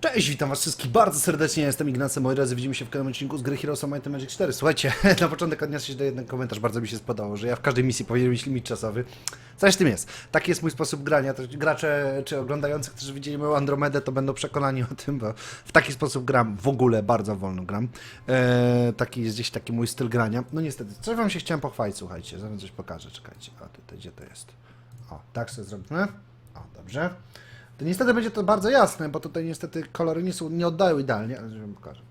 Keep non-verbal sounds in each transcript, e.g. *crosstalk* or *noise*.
Cześć, witam was wszystkich bardzo serdecznie, jestem Ignacy, moi drodzy, widzimy się w kolejnym odcinku z gry Heroes of Might and Magic 4. Słuchajcie, *laughs* na początek odniosę się do jeden komentarz, bardzo mi się spodobało, że ja w każdej misji powinien mieć limit czasowy. Coś tym jest. Taki jest mój sposób grania, to gracze czy oglądający, którzy widzieli moją Andromedę, to będą przekonani o tym, bo w taki sposób gram, w ogóle bardzo wolno gram. Eee, taki jest gdzieś taki mój styl grania. No niestety, coś wam się chciałem pochwalić, słuchajcie, zaraz coś pokażę, czekajcie, a tutaj, gdzie to jest? O, tak sobie zrobimy. O, dobrze. To niestety będzie to bardzo jasne, bo tutaj niestety kolory nie, są, nie oddają idealnie, ale pokażę.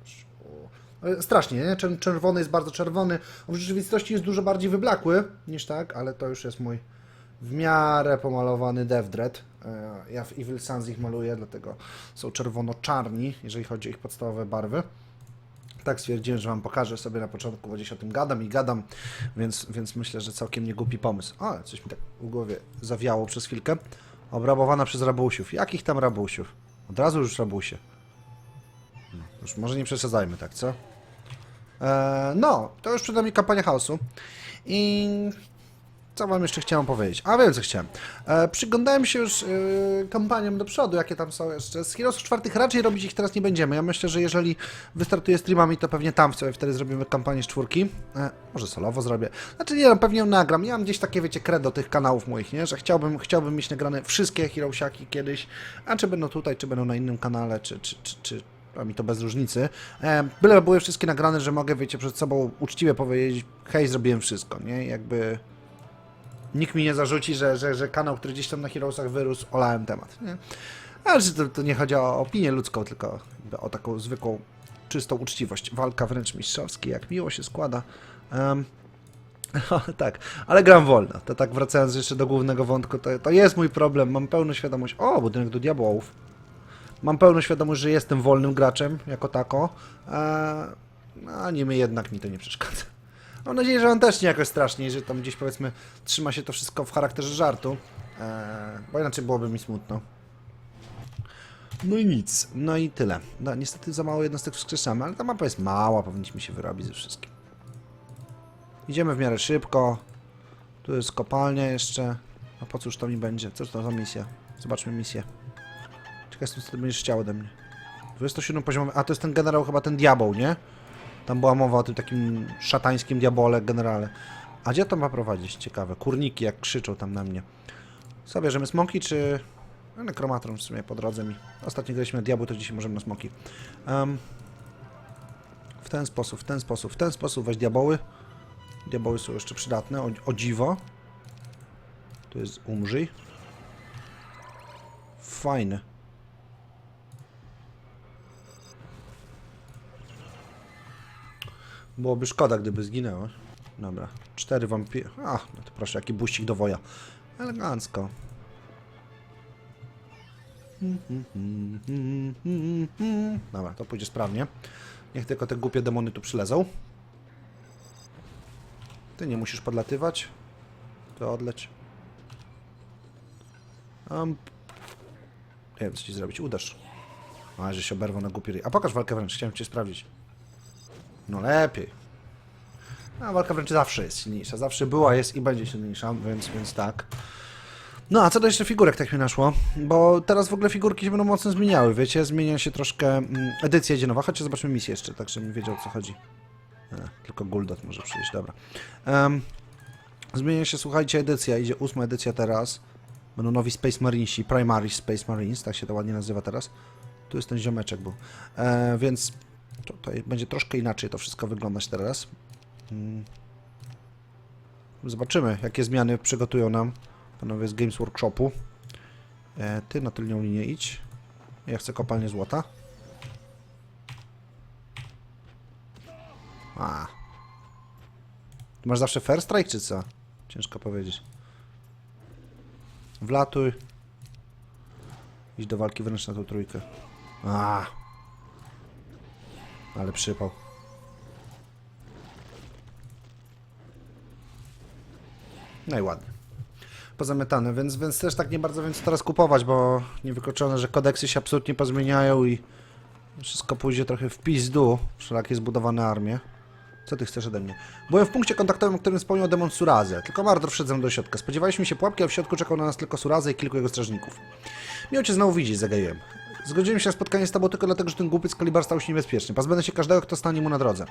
Strasznie, nie? Czer- Czerwony jest bardzo czerwony. On w rzeczywistości jest dużo bardziej wyblakły niż tak, ale to już jest mój w miarę pomalowany Death Dread. E, Ja w Evil Suns ich maluję, dlatego są czerwono-czarni, jeżeli chodzi o ich podstawowe barwy. Tak stwierdziłem, że Wam pokażę sobie na początku, bo gdzieś o tym gadam i gadam, więc, więc myślę, że całkiem nie głupi pomysł. O, coś mi tak w głowie zawiało przez chwilkę. Obrabowana przez rabusiów. Jakich tam rabusiów? Od razu już rabusie. No, Już może nie przesadzajmy, tak, co? Eee, no, to już przed nami kampania chaosu. I co wam jeszcze chciałem powiedzieć? A wiem, co chciałem. E, przyglądałem się już e, kampaniom do przodu, jakie tam są jeszcze. Z Heroesów czwartych raczej robić ich teraz nie będziemy. Ja myślę, że jeżeli wystartuję streamami, to pewnie tam sobie wtedy zrobimy kampanię z czwórki. E, może solowo zrobię. Znaczy nie, no, pewnie ją nagram. Ja mam gdzieś takie, wiecie, credo tych kanałów moich, nie? Że chciałbym, chciałbym mieć nagrane wszystkie Heroesiaki kiedyś. A czy będą tutaj, czy będą na innym kanale, czy, czy, czy, czy a mi to bez różnicy. E, byle były wszystkie nagrane, że mogę, wiecie, przed sobą uczciwie powiedzieć, hej, zrobiłem wszystko, nie? Jakby nikt mi nie zarzuci, że, że, że kanał, który gdzieś tam na Heroesach wyrósł, olałem temat, nie? Ale że to, to nie chodzi o opinię ludzką, tylko o taką zwykłą, czystą uczciwość. Walka wręcz mistrzowski, jak miło się składa. Em, *laughs* tak, ale gram wolno. To tak wracając jeszcze do głównego wątku, to, to jest mój problem. Mam pełną świadomość. O, budynek do diabłów. Mam pełną świadomość, że jestem wolnym graczem jako tako, a, a niemniej jednak mi to nie przeszkadza. Mam nadzieję, że on też nie jakoś strasznie, że tam gdzieś powiedzmy trzyma się to wszystko w charakterze żartu, e, bo inaczej byłoby mi smutno. No i nic, no i tyle. No, niestety za mało jednostek wskrzeszamy, ale ta mapa jest mała, powinniśmy się wyrobić ze wszystkim. Idziemy w miarę szybko. Tu jest kopalnia jeszcze. A po cóż to mi będzie? Co to za misja? Zobaczmy misję. Czekaj, co ty będziesz chciał ode mnie. 27 poziomowy. A to jest ten generał, chyba ten diabeł, nie? Tam była mowa o tym takim szatańskim diabole generale. A gdzie to ma prowadzić? Ciekawe. Kurniki jak krzyczą tam na mnie. Co bierzemy smoki czy... Nekromatron w sumie po drodze mi. Ostatnio graliśmy na diabły, to dzisiaj możemy na smoki. Em, w ten sposób, w ten sposób, w ten sposób weź diaboły. Diaboły są jeszcze przydatne, o, o dziwo. To jest umrzyj. Fajne. Byłoby szkoda, gdyby zginęło. Dobra. Cztery wampir... Ach, no to proszę, jaki buścik do woja. Elegancko. Dobra, to pójdzie sprawnie. Niech tylko te głupie demony tu przylezą. Ty nie musisz podlatywać. To odleć. Um, nie wiem, co ci zrobić. Uderz. A, że się oberwał na głupi. A pokaż walkę wręcz, chciałem cię sprawdzić. No lepiej. A walka wręcz zawsze jest silniejsza. Zawsze była, jest i będzie silniejsza, więc, więc tak. No, a co do jeszcze figurek, tak mi naszło, bo teraz w ogóle figurki się będą mocno zmieniały, wiecie, zmienia się troszkę, mm, edycja idzie nowa, chodźcie zobaczmy misję jeszcze, tak żebym wiedział o co chodzi. E, tylko Guldot może przyjść, dobra. Um, zmienia się, słuchajcie, edycja, idzie ósma edycja teraz. Będą nowi Space Marinesi, Primary Space Marines, tak się to ładnie nazywa teraz. Tu jest ten ziomeczek był. E, więc to będzie troszkę inaczej to wszystko wyglądać teraz. Mm. Zobaczymy, jakie zmiany przygotują nam panowie z Games Workshopu. E, ty na tylnią linię idź. Ja chcę kopalnię złota. A. Ty masz zawsze fair strike, czy co? Ciężko powiedzieć. Wlatuj. Idź do walki wręcz na tą trójkę. A. Ale przypał. No i ładnie. Pozamiatane, więc, więc też tak nie bardzo wiem co teraz kupować, bo niewykluczone, że kodeksy się absolutnie pozmieniają i wszystko pójdzie trochę w pizdu, wszelakie zbudowane armie. Co ty chcesz ode mnie? Byłem w punkcie kontaktowym, o którym wspomniał demon Surazę. Tylko Mardor wszedł do środka. Spodziewaliśmy się pułapki, a w środku czekał na nas tylko Surazę i kilku jego strażników. Miło cię znowu widzieć, zagaiłem. Zgodziłem się na spotkanie z tobą tylko dlatego, że ten głupiec Kalibar stał się niebezpieczny. Pozbędę się każdego, kto stanie mu na drodze.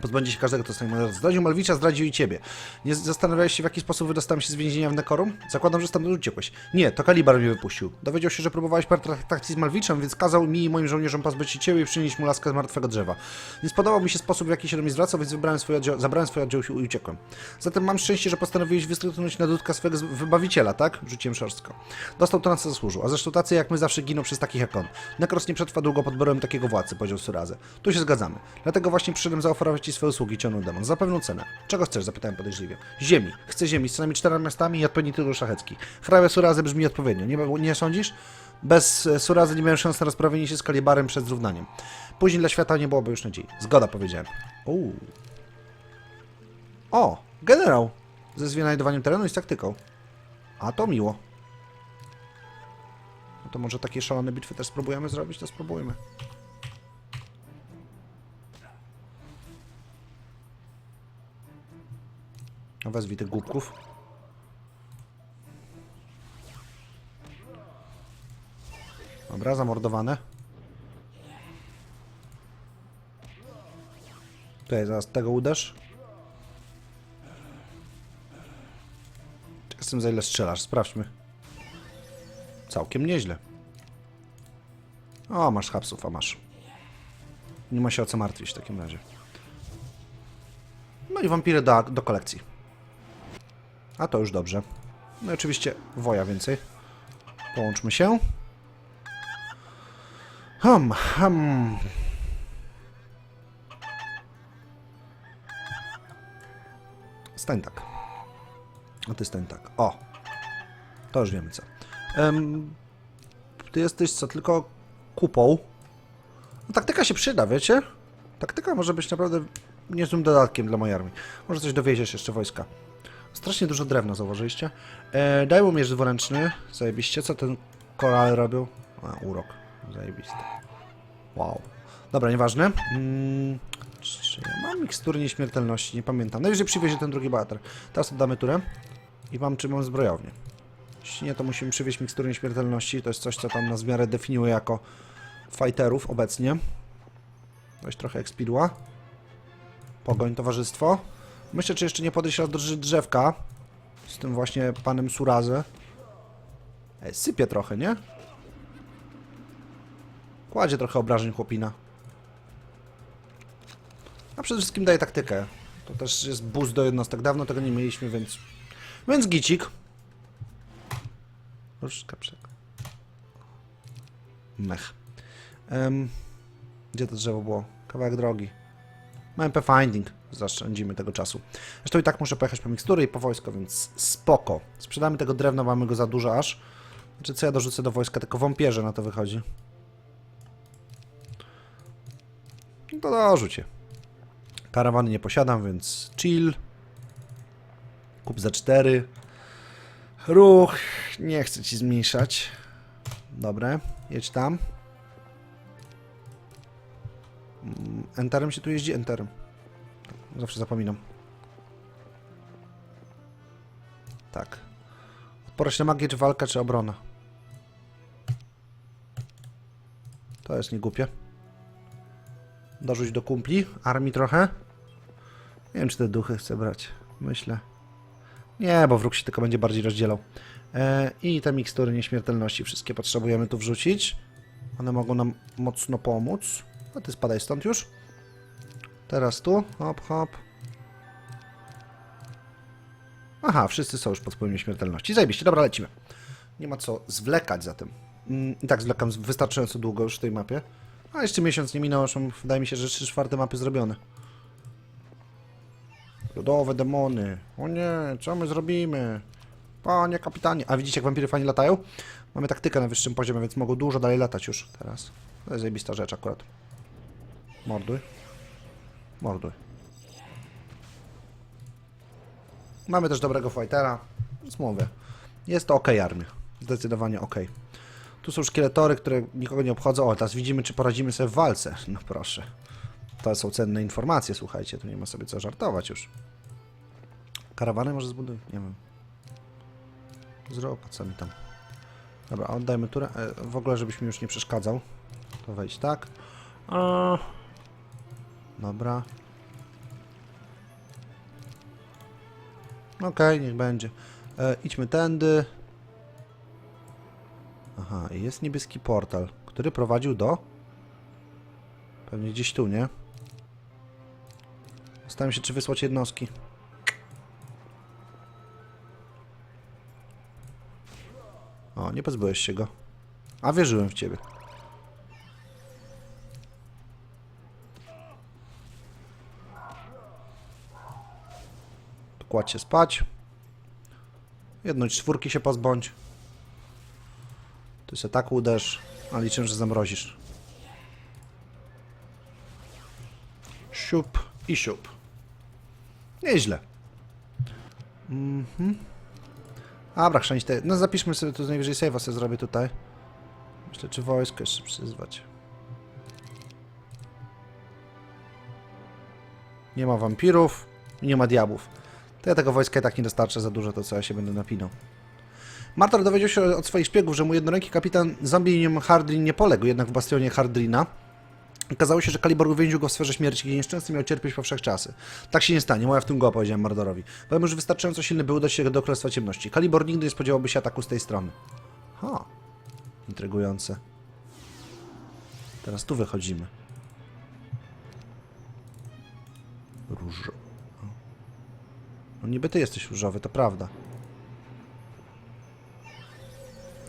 Pozbędzie się każdego, kto stanie. Zdradził Malwicza, zdradził i ciebie. Nie zastanawiałeś się, w jaki sposób wydostałem się z więzienia w Nekorum? Zakładam, że stamtąd uciekłeś. Nie, to Kalibar mnie wypuścił. Dowiedział się, że próbowałeś pertraktacji z Malwiczem, więc kazał mi i moim żołnierzom pozbyć się ciebie i przynieść mu laskę z martwego drzewa. Nie spodobał mi się sposób, w jaki się do mnie zwracał, więc wybrałem swój oddział, zabrałem swój oddział i uciekłem. Zatem mam szczęście, że postanowiłeś wystrągnąć na dudka swojego z- wybawiciela, tak? Rzuciłem szorstko. Dostał to, na co zasłużył. A zresztą tacy jak my zawsze giną przez takich jak on. Nekros nie przetrwa długo pod takiego władcy, powiedział. Tu się zgadzamy. Dlatego właśnie przyszedłem zaoferować swoje usługi, ciągnął demon. Za pewną cenę. Czego chcesz? Zapytałem podejrzliwie. Ziemi. Chcę ziemi z co najmniej czterema miastami i odpowiedni tytuł szlachecki. Hrabia Surazę brzmi odpowiednio. Nie, nie sądzisz? Bez e, Surazy nie miałem szans na rozprawienie się z Kalibarem przed zrównaniem. Później dla świata nie byłoby już nadziei. Zgoda, powiedziałem. Uuu. O, generał! Ze zwynajdowaniem terenu i z taktyką. A to miło. No to może takie szalone bitwy też spróbujemy zrobić? To spróbujmy. Wezwij tych głupków. Dobra, zamordowane. Tutaj zaraz tego uderz. Z tym za ile strzelasz? Sprawdźmy. Całkiem nieźle. O, masz hapsów, a masz. Nie ma się o co martwić w takim razie. No i wampiry do, do kolekcji. A to już dobrze. No i oczywiście woja więcej. Połączmy się. Hum, hum. Stań tak. A ty stań tak. O. To już wiemy co. Em, ty jesteś co, tylko kupą. No, taktyka się przyda, wiecie? Taktyka może być naprawdę niezłym dodatkiem dla mojej armii. Może coś dowieziesz jeszcze wojska. Strasznie dużo drewna, zauważyliście? E, daj mu miecz dwuręczny. Zajebiście. Co ten korale robił? A, urok. Zajebiste. Wow. Dobra, nieważne. Mm, czy ja mam mikstury nieśmiertelności? Nie pamiętam. Najwyżej przywiezie ten drugi bater. Teraz oddamy turę. I mam czy mam zbrojownię. Jeśli nie, to musimy przywieźć mikstury nieśmiertelności. To jest coś, co tam nas w miarę definiuje jako fighterów obecnie. Weź trochę ekspidła. Pogoń, towarzystwo. Myślę, czy jeszcze nie podejść do drz- drzewka. Z tym właśnie panem Surazę. Ej, sypie trochę, nie? Kładzie trochę obrażeń chłopina. A przede wszystkim daje taktykę. To też jest boost do jednostek. Dawno tego nie mieliśmy, więc... Więc gicik. Różdżka przek. Mech. Em, gdzie to drzewo było? Kawałek drogi. MP Finding. Zaszczędzimy tego czasu. Zresztą i tak muszę pojechać po mikstury i po wojsko, więc spoko. Sprzedamy tego drewna, mamy go za dużo aż. Znaczy, co ja dorzucę do wojska? Tylko wąpierze na to wychodzi. No to dorzucie. Karawany nie posiadam, więc chill. Kup za 4. Ruch. Nie chcę ci zmniejszać. Dobre. Jedź tam. Mm, Enterem się tu jeździ? Enterem. Zawsze zapominam. Tak. Odporność na magię, czy walka, czy obrona? To jest niegłupie. Dorzuć do kumpli. Armii trochę. Nie wiem, czy te duchy chcę brać. Myślę. Nie, bo wróg się tylko będzie bardziej rozdzielał. E, I te mikstury nieśmiertelności wszystkie potrzebujemy tu wrzucić. One mogą nam mocno pomóc. No ty spadaj stąd już. Teraz tu. Hop, hop. Aha, wszyscy są już pod wpływem nieśmiertelności. Zajebiście, dobra, lecimy. Nie ma co zwlekać za tym. Mm, I tak zwlekam wystarczająco długo już w tej mapie. A jeszcze miesiąc nie minął, mam, wydaje mi się, że 3 czwarte mapy zrobione. Lodowe demony. O nie, co my zrobimy? Panie kapitanie. A widzicie, jak wampiry fajnie latają? Mamy taktykę na wyższym poziomie, więc mogą dużo dalej latać już teraz. To jest zajebista rzecz akurat. Morduj. Morduj. Mamy też dobrego fightera, więc mówię. Jest to ok armia. Zdecydowanie ok. Tu są szkieletory, które nikogo nie obchodzą. O, teraz widzimy, czy poradzimy sobie w walce. No proszę. To są cenne informacje, słuchajcie. Tu nie ma sobie co żartować już. Karawany może zbuduj? Nie wiem. Zrób, co mi tam. Dobra, oddajmy turę. E, w ogóle, żebyś mi już nie przeszkadzał. To wejdź tak. A... Dobra. Okej, niech będzie. E, idźmy tędy. Aha, jest niebieski portal, który prowadził do... Pewnie gdzieś tu, nie? Zastanawiam się, czy wysłać jednostki. O, nie pozbyłeś się go. A wierzyłem w ciebie. Kładź się spać. Jedność czwórki się pozbądź. Ty się tak uderz, a liczę, że zamrozisz. Siup i siup. Nieźle. Mhm. Dobra, chrzęć te. No zapiszmy sobie tu najwyżej save'a sobie zrobię tutaj. Myślę, czy wojsko jeszcze przyzwać. Nie ma wampirów nie ma diabłów. To ja tego wojska i tak nie dostarczę za dużo, to co ja się będę napinał. Martor dowiedział się od swoich szpiegów, że mu jednoręki kapitan zombie Hardrin nie poległ jednak w bastionie Hardrina. Okazało się, że Kalibor uwięził go w sferze śmierci, gdzie nieszczęsny miał cierpieć po wszechczasy. Tak się nie stanie, moja w tym go opowiedziałem Mordorowi. Powiem, że wystarczająco silny, by udać się do Królestwa Ciemności. Kalibor nigdy nie spodziewałby się ataku z tej strony. Ha, intrygujące. Teraz tu wychodzimy. Róż. No niby ty jesteś różowy, to prawda.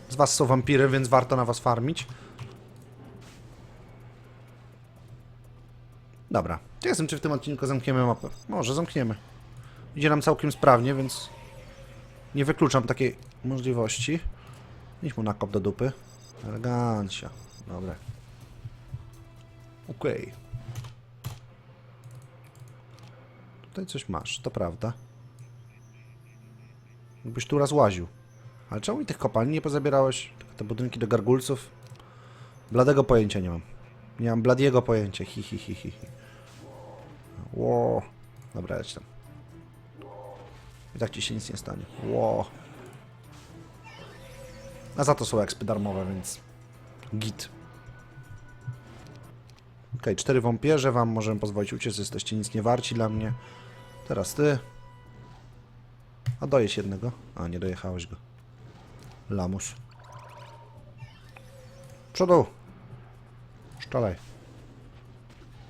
Z was są wampiry, więc warto na was farmić. Dobra. Ciekaw czy w tym odcinku zamkniemy mapę. Może zamkniemy. Idzie nam całkiem sprawnie, więc nie wykluczam takiej możliwości. Idź mu na kop do dupy. Elegancja. Dobra. Okej. Tutaj coś masz, to prawda. Jakbyś tu raz łaził. Ale czemu mi tych kopalni nie pozabierałeś? Te budynki do gargulców? Bladego pojęcia nie mam. Nie mam bladiego pojęcia. Hi, hi, hi, hi. Ło. Dobra, leć tam. I tak ci się nic nie stanie. Ło. A za to są ekspy darmowe, więc git. Okej, cztery wąpierze wam możemy pozwolić uciec, jesteście nic nie warci dla mnie. Teraz ty. A dojeść jednego. A, nie dojechałeś go. Lamus. Przodu. Szczalej.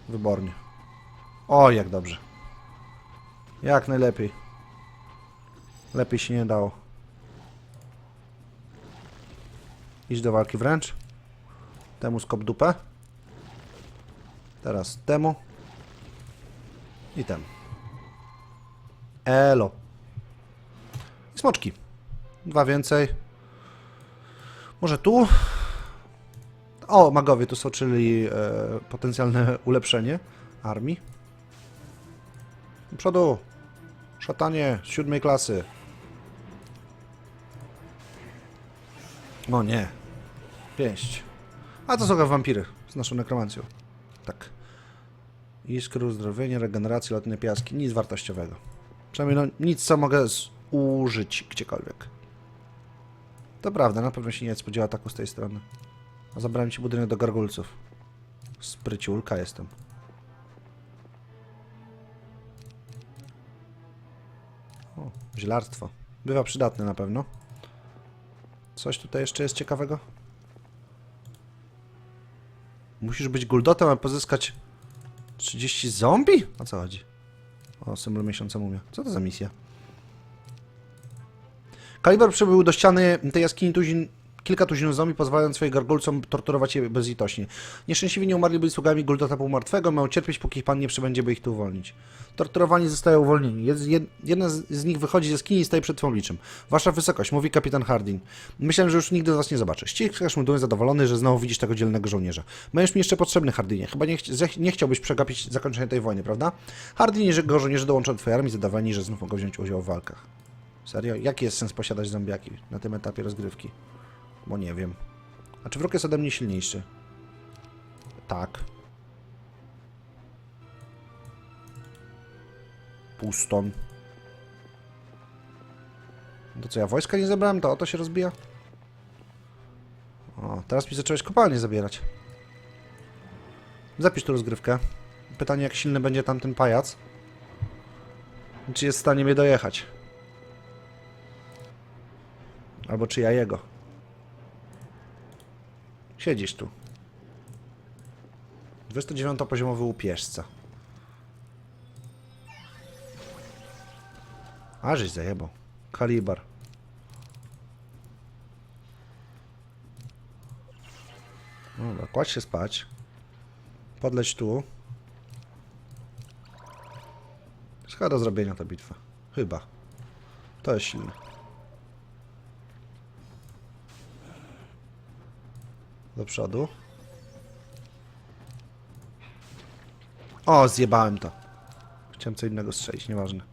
Wybornie. O, jak dobrze. Jak najlepiej. Lepiej się nie dało. Idź do walki wręcz. Temu skop dupę. Teraz temu. I temu. Elo. Smoczki. Dwa więcej. Może tu? O, magowie tu są, czyli e, potencjalne ulepszenie armii. Do Przodu. Szatanie z siódmej klasy. O nie. Pięść. A to są wampiry z naszą nekromancją. Tak. Iskry, uzdrowienie, regeneracja, lotne piaski. Nic wartościowego. Przynajmniej no, nic, co mogę zużyć gdziekolwiek. To prawda, na pewno się nie spodziewa ataku z tej strony. A zabrałem ci budynek do gargulców. Spryciulka jestem. O, zielarstwo. Bywa przydatne na pewno. Coś tutaj jeszcze jest ciekawego? Musisz być guldotem, aby pozyskać 30 zombie? O co chodzi? O, symbol miesiąca mumia. Co to za misja? Kaliber przybył do ściany tej jaskini tuzin, kilka tuzinów zombie, pozwalając swoim gargulcom torturować je bezlitośnie. Nieszczęśliwi nie umarli byli sługami Guldota półmartwego, mają cierpieć, póki ich pan nie przybędzie, by ich tu uwolnić. Torturowani zostają uwolnieni. Jed, jed, jedna z, z nich wychodzi ze jaskini i staje przed twą liczem. Wasza wysokość, mówi kapitan Hardin. Myślałem, że już nigdy was nie zobaczę. Ściskasz mu dumnie zadowolony, że znowu widzisz tego dzielnego żołnierza. Będziesz mi jeszcze potrzebny, Hardinie. Chyba nie, zech- nie chciałbyś przegapić zakończenia tej wojny, prawda? Hardin, jeżeli go żołnierze dołączą do twojej armii, zadawani, że znów mogą wziąć udział w walkach. Serio? Jaki jest sens posiadać zombiaki na tym etapie rozgrywki? Bo nie wiem. A czy wróg jest ode mnie silniejszy? Tak. Puston. To co, ja wojska nie zebrałem? To o to się rozbija? O, teraz mi zacząłeś kopalnię zabierać. Zapisz tu rozgrywkę. Pytanie, jak silny będzie tamten pajac. Czy jest w stanie mnie dojechać? Albo czy ja jego. Siedzisz tu. 29 poziomowy łupieżca. A, żeś zajebał. Kalibar. Dobra, kładź się spać. Podleć tu. Jest do zrobienia ta bitwa. Chyba. To jest silne. Do przodu. O, zjebałem to. Chciałem co innego strzelić, nieważne.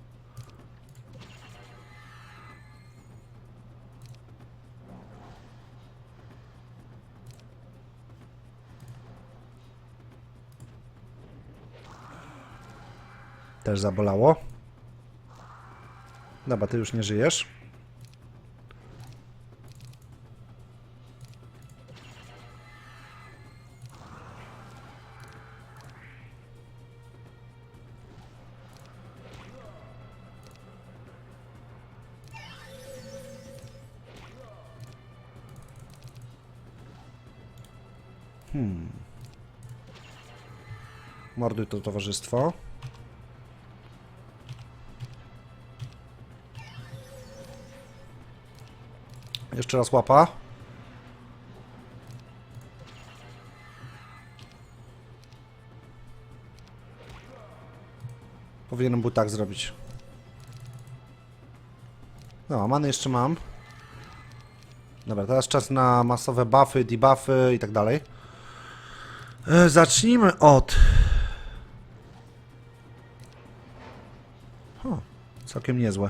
Też zabolało. Dobra, ty już nie żyjesz. Morduj to towarzystwo. Jeszcze raz łapa. Powinienem był tak zrobić. No, many jeszcze mam. Dobra, teraz czas na masowe buffy, debuffy i tak dalej. E, Zacznijmy od... całkiem niezłe.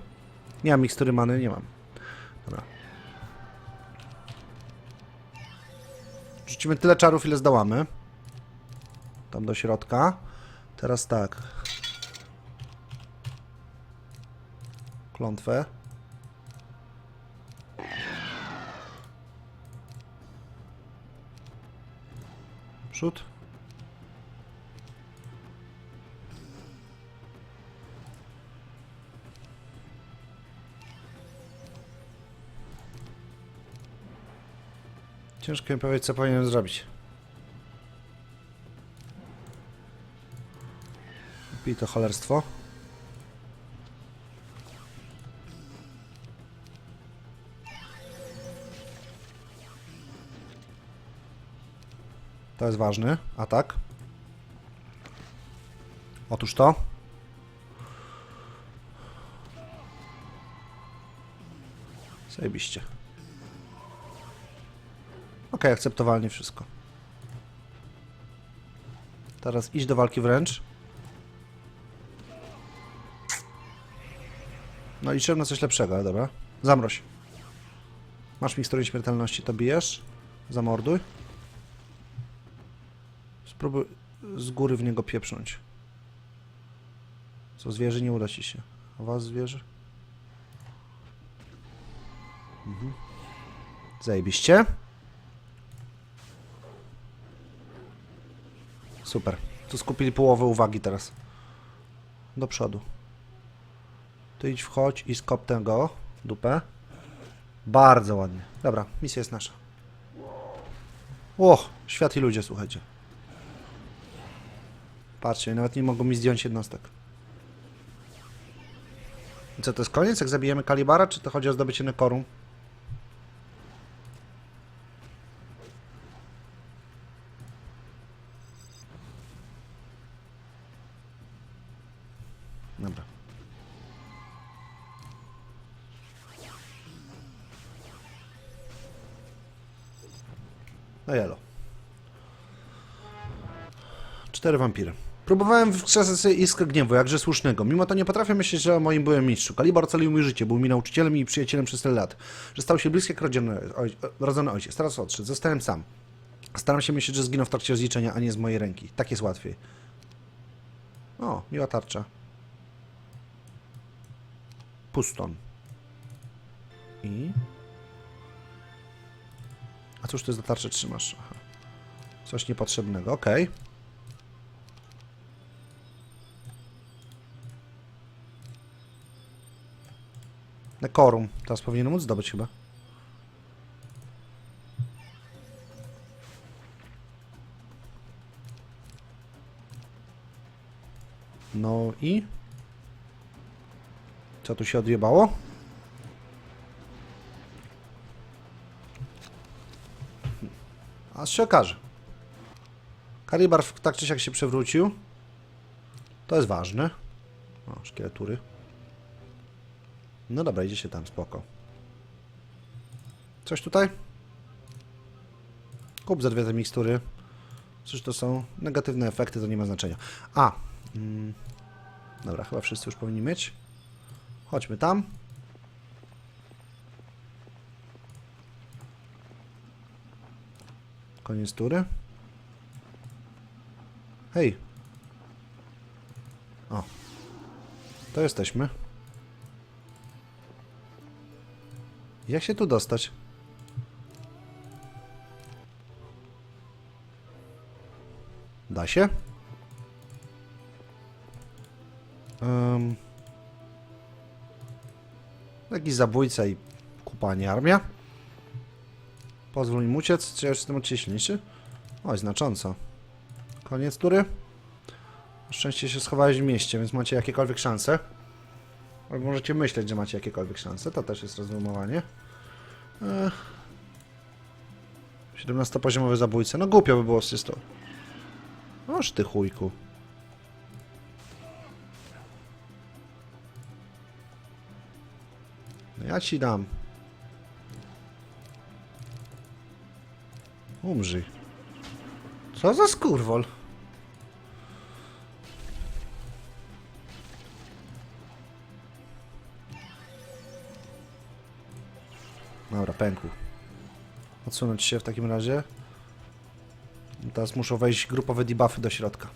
Nie mam mikstury many, nie mam. Dobra. Rzucimy tyle czarów, ile zdołamy. Tam do środka. Teraz tak. Klątwę. Przód. Ciężko mi powiedzieć, co powinienem zrobić. Pij to cholerstwo. To jest ważny atak. Otóż to. Zajebiście. Ok, akceptowalnie wszystko. Teraz iść do walki wręcz. No liczyłem na coś lepszego, ale dobra. Zamroź. Masz miksturę śmiertelności, to bijesz. Zamorduj. Spróbuj z góry w niego pieprznąć. Co zwierzy nie uda ci się. A was zwierzy? Mhm. Zajebiście. Super. Tu skupili połowę uwagi teraz. Do przodu. Ty idź wchodź i skop tego dupę. Bardzo ładnie. Dobra, misja jest nasza. O, świat i ludzie, słuchajcie. Patrzcie, nawet nie mogą mi zdjąć jednostek. Co, to jest koniec, jak zabijemy Kalibara, czy to chodzi o zdobycie Nekorum? 4 wampir. Próbowałem wskrzesać sobie iskrę gniewu, jakże słusznego. Mimo to nie potrafię myśleć, że o moim byłem mistrzu. Kalibar ocalił mi życie, był mi nauczycielem i przyjacielem przez tyle lat. Że stał się bliski jak rodzony, oj, rodzony ojciec. Teraz odszedł. Zostałem sam. Staram się myśleć, że zginął w trakcie rozliczenia, a nie z mojej ręki. Tak jest łatwiej. O, miła tarcza. Puston. I... A cóż ty za tarczę trzymasz? Aha. Coś niepotrzebnego, okej. Okay. Dekorum. Teraz powinienem móc zdobyć chyba. No i? Co tu się odjebało? A się okaże. Karibar w- tak czy siak się przewrócił. To jest ważne. O, szkieletury. No dobra, idzie się tam, spoko. Coś tutaj? Kup za dwie te mikstury. Cóż to są negatywne efekty, to nie ma znaczenia. A! Mm, dobra, chyba wszyscy już powinni mieć. Chodźmy tam. Koniec tury. Hej. O. To jesteśmy. Jak się tu dostać? Da się? Um, jakiś zabójca i kupanie armia. Pozwól im uciec. Czy ja już jestem od ciebie silniejszy? Oj, znacząco. Koniec tury. Na szczęście się schowałeś w mieście, więc macie jakiekolwiek szanse. Albo możecie myśleć, że macie jakiekolwiek szanse. To też jest rozumowanie. Ech. 17-poziomowy zabójca. No głupio by było z czysto. Oż ty chujku. No ja ci dam. Umrzyj. Co za skurwol? Dobra, pękł. Odsunąć się w takim razie. Teraz muszą wejść grupowe debuffy do środka.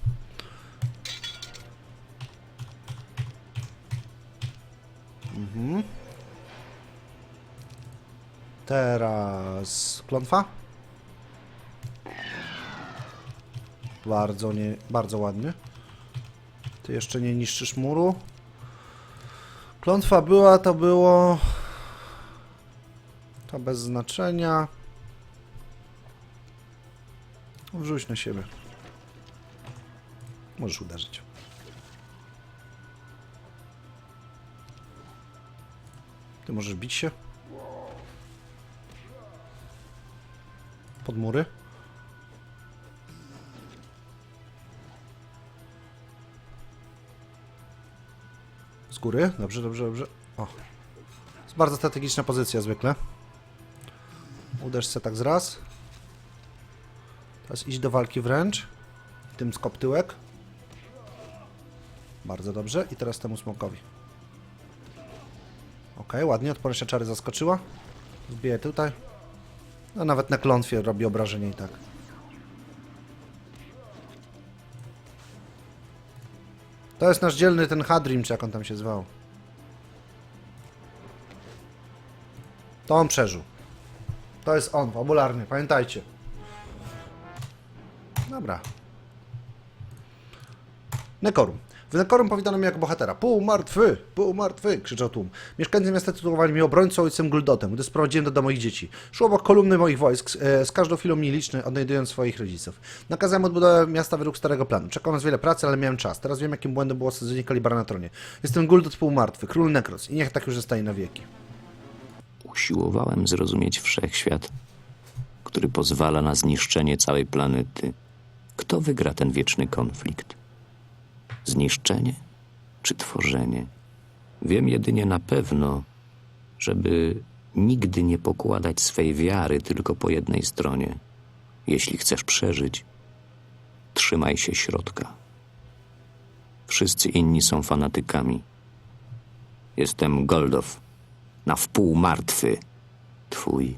Mhm. Teraz klątwa. Bardzo nie, bardzo ładnie. Ty jeszcze nie niszczysz muru. Klątwa była, to było... To bez znaczenia. Wrzuć na siebie. Możesz uderzyć. Ty możesz bić się? Pod mury? Z góry? Dobrze, dobrze, dobrze. O. Jest bardzo strategiczna pozycja zwykle. Uderz se tak z raz. Teraz idź do walki wręcz. Tym skop tyłek. Bardzo dobrze. I teraz temu smokowi. Ok, ładnie. Odporność czary zaskoczyła. Zbiję tutaj. No nawet na klątwie robi obrażenie i tak. To jest nasz dzielny ten Hadrim, czy jak on tam się zwał. To on przeżył. To jest on, fabularny, pamiętajcie. Dobra. Nekorum. W Nekorum powitano mnie jako bohatera. Pół martwy, pół martwy, krzyczał tłum. Mieszkańcy miasta tytułowali mnie obrońcą ojcem Guldotem, gdy sprowadziłem do domu moich dzieci. Szło obok kolumny moich wojsk, e, z każdą chwilą mniej liczny, odnajdując swoich rodziców. Nakazałem odbudowę miasta według starego planu. Czekał nas wiele pracy, ale miałem czas. Teraz wiem, jakim błędem było sadzenie kalibara na tronie. Jestem Guldot półmartwy, król Nekros i niech tak już zostanie na wieki. Usiłowałem zrozumieć wszechświat, który pozwala na zniszczenie całej planety. Kto wygra ten wieczny konflikt? Zniszczenie czy tworzenie? Wiem jedynie na pewno, żeby nigdy nie pokładać swej wiary tylko po jednej stronie. Jeśli chcesz przeżyć, trzymaj się środka. Wszyscy inni są fanatykami. Jestem Goldow, na wpół martwy, twój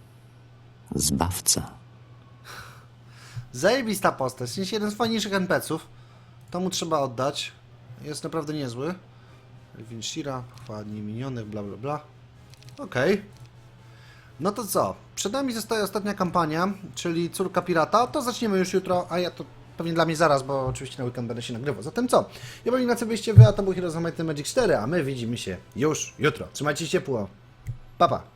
zbawca. Zajebista postać, jest jeden z fajniejszych NPC-ów. To mu trzeba oddać. Jest naprawdę niezły. Elvin Shira, chwała dni minionych, bla bla bla. Okej. No to co? Przed nami zostaje ostatnia kampania, czyli Córka Pirata. To zaczniemy już jutro, a ja to pewnie dla mnie zaraz, bo oczywiście na weekend będę się nagrywał. Zatem co? Ja bym Ignacy byście wy, a to był Heroes of Magic 4, a my widzimy się już jutro. Trzymajcie się ciepło. Pa, pa.